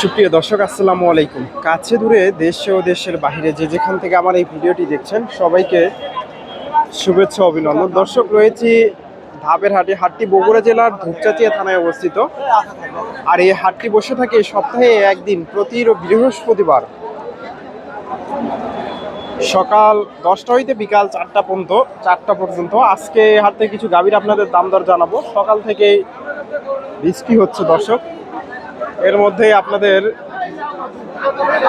সুপ্রিয় দর্শক, আসসালামু আলাইকুম। কাছে দূরে দেশে ও দেশের বাইরে যে যেখান থেকে আমার এই ভিডিওটি দেখছেন, সবাইকে শুভেচ্ছা, অভিনন্দন। দর্শক, রয়েছি ধাপের হাটে হাটটি বগুড়া জেলার ধূপচাচিয়া থানায় অবস্থিত। আর এই হাটটি বসে থাকে সপ্তাহে একদিন, প্রতি বৃহস্পতিবার। সকাল দশটা হইতে বিকাল চারটা পর্যন্ত চারটা পর্যন্ত। আজকে হাট কিছু গাভীর আপনাদের দাম দর জানাব। সকাল থেকে বৃষ্টি হচ্ছে দর্শক। এর মধ্যে আপনাদের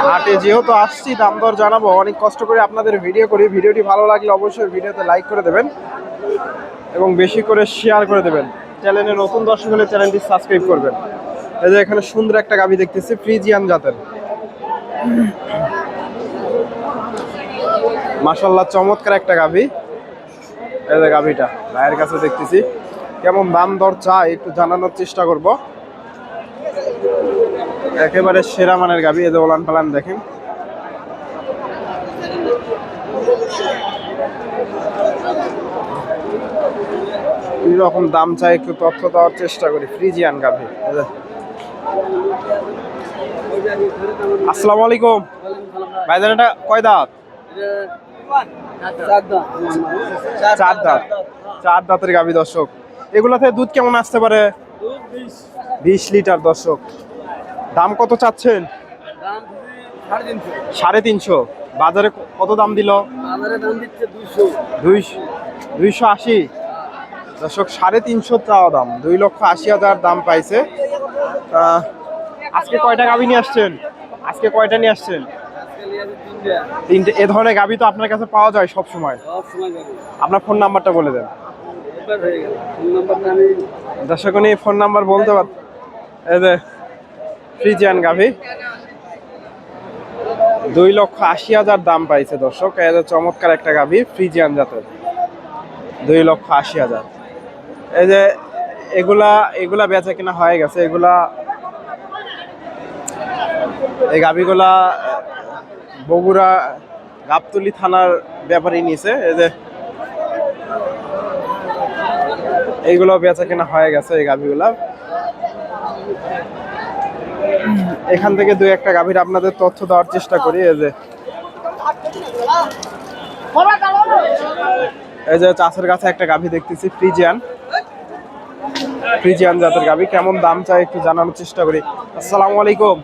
হাটে যেহেতু আসছি, দাম দর জানাব। অনেক কষ্ট করে আপনাদের ভিডিও করি। ভিডিওটি ভালো লাগলে অবশ্যই ভিডিওতে লাইক করে দেবেন এবং বেশি করে শেয়ার করে দেবেন। চ্যানেলে নতুন দর্শক হলে চ্যানেলটি সাবস্ক্রাইব করবেন। এই যে এখানে সুন্দর একটা গাভি দেখতেছি ফ্রিজিয়ান জাতের। মাশাল্লাহ চমৎকার একটা গাভি। যে গাভিটা, ভাইয়ের কাছে দেখতেছি। কেমন দাম দর চাই, একটু জানানোর চেষ্টা করব। একেবারে সেরা মানের গাভি যে ওলান পালান দেখেন। রকম দাম চাই, একটু তথ্য দেওয়ার চেষ্টা করি। ফ্রিজিয়ান গাভি। আসসালামু আলাইকুম। ভাইজান, এটা কয় দাঁত? চার দাঁত। চার দাঁতের গাভি দর্শক। এগুলাতে দুধ কেমন আসতে পারে? বিশ লিটার দর্শক। দাম কত চাচ্ছেন? সাড়ে তিনশো। বাজারে কত দাম দিল? দুইশো আশি। দর্শক সাড়ে তিনশো চাওয়া দাম। দুই লক্ষ আশি হাজার দাম পাইছে। আজকে কয়টা গাভি নিয়ে আসছেন? আজকে কয়টা নিয়ে আসছেন? তিনটে এ ধরনের গাভি তো আপনার কাছে পাওয়া যায় সব সময় আপনার ফোন নাম্বারটা বলে দেন। দর্শক উনি ফোন নাম্বার বলতে পার এই যে ফ্রিজিয়ান গাভি দুই লক্ষ আশি হাজার দাম পাইছে দর্শক। এই যে চমৎকার একটা গাভি ফ্রিজিয়ান জাতের। দুই লক্ষ আশি হাজার। এই যে এগুলা এগুলা বেচা কিনা হয়ে গেছে। এগুলা এই গাভিগুলা বগুড়া গাবতলি থানার ব্যাপারই নিছে এই যে এইগুলো বেচা কেনা হয়ে গেছে এই গাভিগুলা। এখান থেকে দুই একটা গাভীর আপনাদের তথ্য দেওয়ার চেষ্টা করি, এই যে। এই যে চাষের কাছে একটা গাভী দেখতেছি, ফ্রিজিয়ান। ফ্রিজিয়ান জাতের গাভী। কেমন দাম চাই একটু জানানোর চেষ্টা করি। আসসালামু আলাইকুম।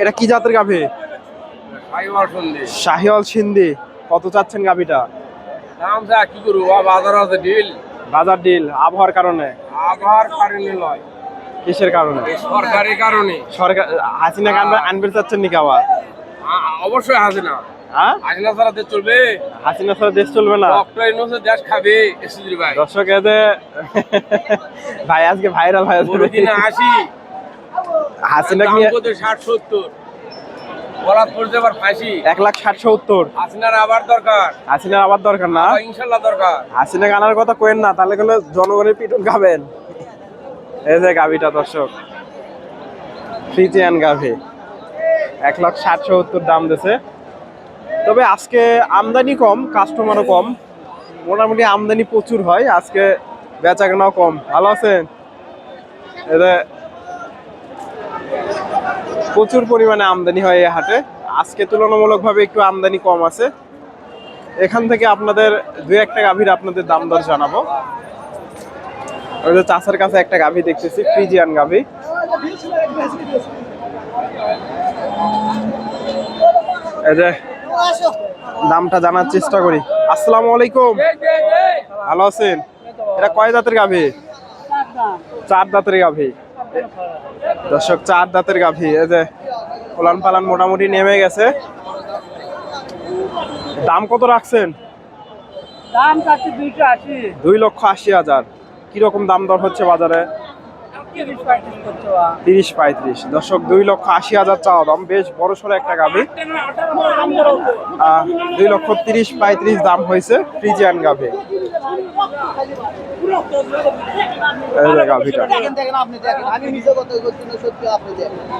এটা কি জাতের গাভী? শাহিওয়াল সিন্ধি। কত চাচ্ছেন গাভীটা? দাম যা কি করব বাজার আছে ডিল বাজার ডিল আবহাওয়ার কারণে? আবার কারেন্ট নয়। কিসের কারণে? সরকারি কারণে। সরকার হাসিনা আনবে আনবে চাচ্ছেন নাকি আবার? অবশ্যই আছে না হ্যাঁ? হাসিনা ছাড়া দেশ চলবে? হাসিনা ছাড়া দেশ চলবে না? দেশ খাবে ভাই। দর্শক ভাই আজকে ভাইরাল হয়ে আসি হাসিনা নিয়ে ষাট সত্তর। এক লাখ ষাট সত্তর। হাসিনার আবার দরকার। হাসিনার আবার দরকার না? ইনশাল্লাহ দরকার। হাসিনা গানার কথা কোয়েন না তাহলে গেলে জনগণের পিটুন খাবেন। এই যে গাভিটা দর্শক। ফ্রিজিয়ান গাভি। এক লাখ ষাট সত্তর দাম দিছে। তবে আজকে আমদানি কম কাস্টমারও কম। মোটামুটি আমদানি প্রচুর হয় আজকে বেচা কেনাও কম। ভালো আছেন? এতে প্রচুর পরিমাণে আমদানি হয় এই হাটে। আজকে তুলনামূলকভাবে একটু আমদানি কম আছে। এখান থেকে আপনাদের দুই একটা গাভীর আপনাদের দাম দর জানাব। চাষের কাছে একটা গাভী দেখতেছি, ফ্রিজিয়ান গাভী। দামটা জানার চেষ্টা করি। আসসালামু আলাইকুম। ভালো আছেন? এটা কয় দাঁতের গাভী? চার দাঁতের গাভী। দর্শক চার দাঁতের গাভী এই যে কোলান পালান মোটামুটি নেমে গেছে। দাম কত রাখছেন? দাম চাচ্ছি দুইশো আশি। দুই লক্ষ আশি হাজার। কীরকম দাম দর হচ্ছে বাজারে? তিরিশ পঁয়ত্রিশ দর্শক, দুই লক্ষ আশি হাজার চাওয়া দাম। বেশ বড় সড়ো একটা গাভি। দুই লক্ষ তিরিশ পঁয়ত্রিশ দাম হয়েছে ফ্রিজিয়ান গাভি। গাভিটা।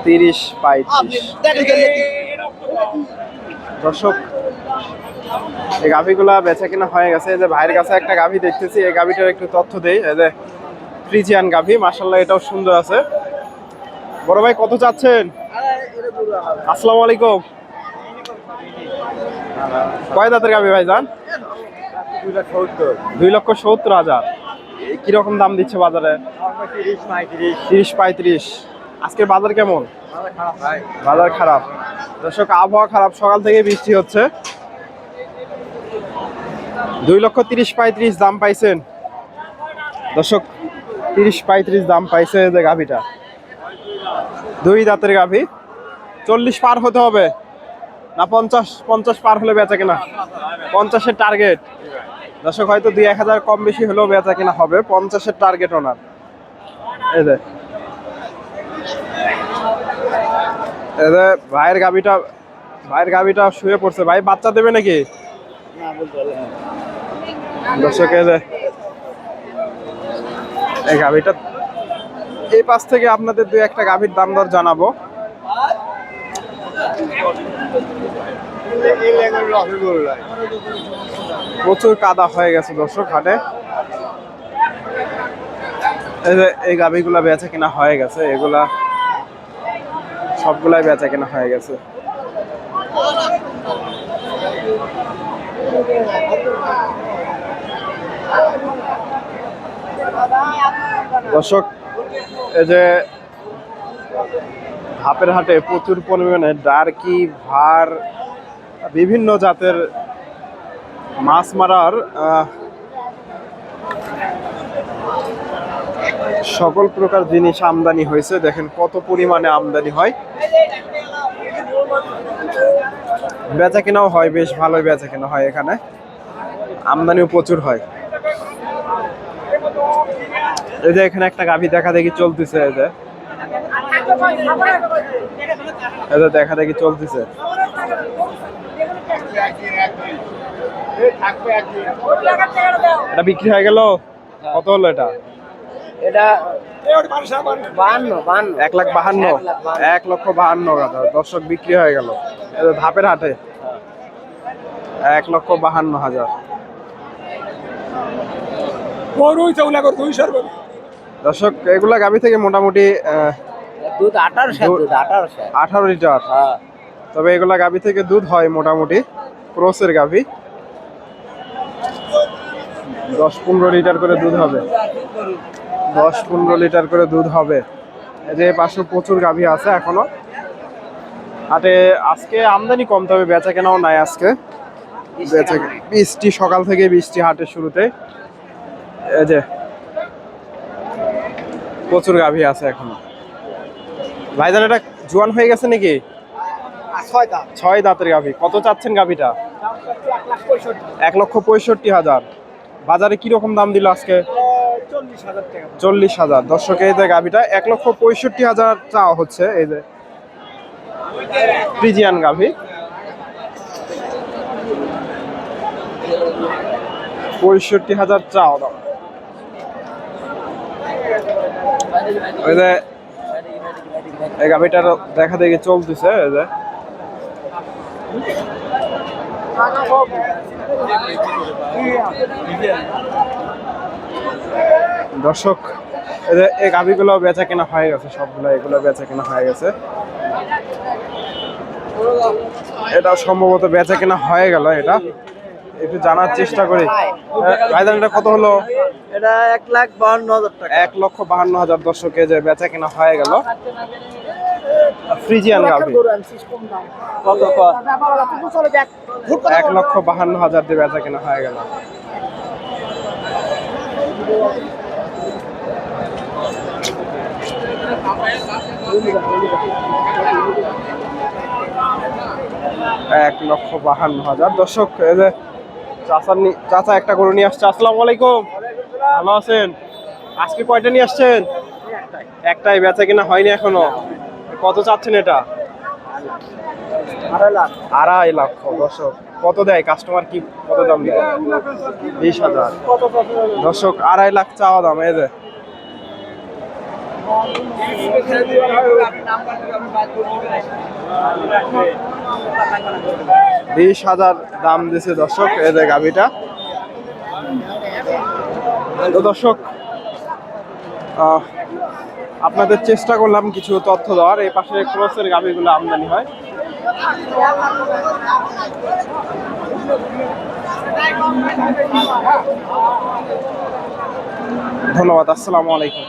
তিরিশ পঁয়ত্রিশ। দর্শক, এই গাভিগুলা বেচা কিনা হয়ে গেছে। এই যে ভাইয়ের কাছে একটা গাভি দেখতেছি। এই গাভিটার একটু তথ্য দেই। এই যে ফ্রিজিয়ান গাভি মাসাল্লাহ এটাও সুন্দর আছে। বড় ভাই, কত চাচ্ছেন? আসসালামু আলাইকুম। কয় দাঁতের গাভি ভাই যান দুই লক্ষ সত্তর হাজার। কীরকম দাম দিচ্ছে বাজারে? তিরিশ পঁয়ত্রিশ। আজকের বাজার কেমন? বাজার খারাপ। দর্শক, আবহাওয়া খারাপ, সকাল থেকে বৃষ্টি হচ্ছে। দুই লক্ষ তিরিশ পঁয়ত্রিশ দাম পাইছেন। দর্শক তিরিশ পঁয়ত্রিশ দাম পাইছে যে গাভিটা। দুই দাঁতের গাভি। চল্লিশ পার হতে হবে। না পঞ্চাশ পঞ্চাশ পার হলে বেচা কিনা। পঞ্চাশের টার্গেট দর্শক হয়তো দুই এক হাজার কম বেশি হলেও বেচা কিনা হবে। পঞ্চাশের টার্গেট ওনার এই যে। ভাইয়ের গাভিটা ভাইয়ের গাভিটা শুয়ে পড়ছে। ভাই বাচ্চা দেবে নাকি? দর্শক এই যে এই গাভিটা। এই পাশ থেকে আপনাদের দুই একটা গাভির দাম দর জানাব। প্রচুর কাদা হয়ে গেছে দর্শক হাটে। এই গাভিগুলা বেচা কিনা হয়ে গেছে, এগুলা সবগুলাই বেচা কিনা হয়ে গেছে। দর্শক, এই যে ধাপের হাটে প্রচুর পরিমাণে ডার্কি, ভার, বিভিন্ন জাতের মাছ মারার সকল প্রকার জিনিস আমদানি হয়েছে। দেখেন কত পরিমাণে আমদানি হয়। বেচা কেনাও হয়, বেশ ভালোই বেচা কেনা হয় এখানে। আমদানিও প্রচুর হয়। এই যে এখানে একটা গাভী দেখা দেখি চলতেছে এই যে। এই যে দেখা দেখি চলতেছে। এটা বিক্রি হয়ে গেল? কত হলো এটা? এটা এক লাখ বাহান্ন? এক লক্ষ বাহান্ন কথা দর্শক বিক্রি হয়ে গেল। ধাপের হাটে। এক লক্ষ বাহান্ন হাজার। দর্শক এগুলা গাভী থেকে মোটামুটি দুধ আঠারোশো আঠারো লিটার। হ্যাঁ। তবে এগুলা গাভী থেকে দুধ হয় মোটামুটি ক্রোসের গাভী। দশ পনেরো লিটার করে দুধ হবে। দশ পনেরো লিটার করে দুধ হবে। এই যে পাশে প্রচুর গাভী আছে এখনও। হাটে আজকে আমদানি কম তবে বেচা কেনাও নাই আজকে। বেচা বৃষ্টি সকাল থেকে বৃষ্টি হাটের শুরুতে। এই যে প্রচুর গাভী আছে এখনও। ভাইজান এটা জোয়ান হয়ে গেছে নাকি? ছয় দাঁতের গাভী। কত চাচ্ছেন গাভীটা? এক লক্ষ পঁয়ষট্টি হাজার। বাজারে কি রকম দাম দিল আজকে? চল্লিশ হাজার। দর্শক এই যে গাভীটা এক লক্ষ পঁয়ষট্টি হাজার চাওয়া হচ্ছে এই যে ফ্রিজিয়ান গাভী। পঁয়ষট্টি হাজার চাওয়া দাম। ওই যে এই গাভীটার দেখা দেখি চলতেছে, এই যে। দর্শক, এই গাভিগুলো বেচা কেনা হয়ে গেছে, সবগুলো এগুলো বেচা কেনা হয়ে গেছে। এটা সম্ভবত বেচা কেনা হয়ে গেল, এটা। একটু জানার চেষ্টা করি। এটা কত হলো? এটা এক লাখ বাহান্ন হাজার টাকা। এক লক্ষ বাহান্ন হাজার দর্শকে যে বেচা কেনা হয়ে গেল। ফ্রিজিয়ান গাভি। এক লক্ষ বাহান্ন হাজার দিয়ে বেচা কেনা হয়ে গেল। এক লক্ষ বাহান্ন হাজার দর্শক যে চাচা একটা গরু নিয়ে আসছে। আসসালামু আলাইকুম। ভালো আছেন? আজকে কয়টা নিয়ে আসছেন? একটাই বেচা কিনা হয়নি এখনও। কত চাচ্ছেন এটা? আড়াই লাখ। লক্ষ দর্শক। কত দেয়? কাস্টমার কি কত দাম দেয়? বিশ হাজার। দর্শক আড়াই লাখ চাওয়া দাম এই যে। বিশ হাজার দাম দিছে দর্শক এদের গাভিটা। তো দর্শক আপনাদের চেষ্টা করলাম কিছু তথ্য দেওয়ার। এই পাশে ক্রসের গাভিগুলো আমদানি হয়। ধন্যবাদ, আসসালামু আলাইকুম।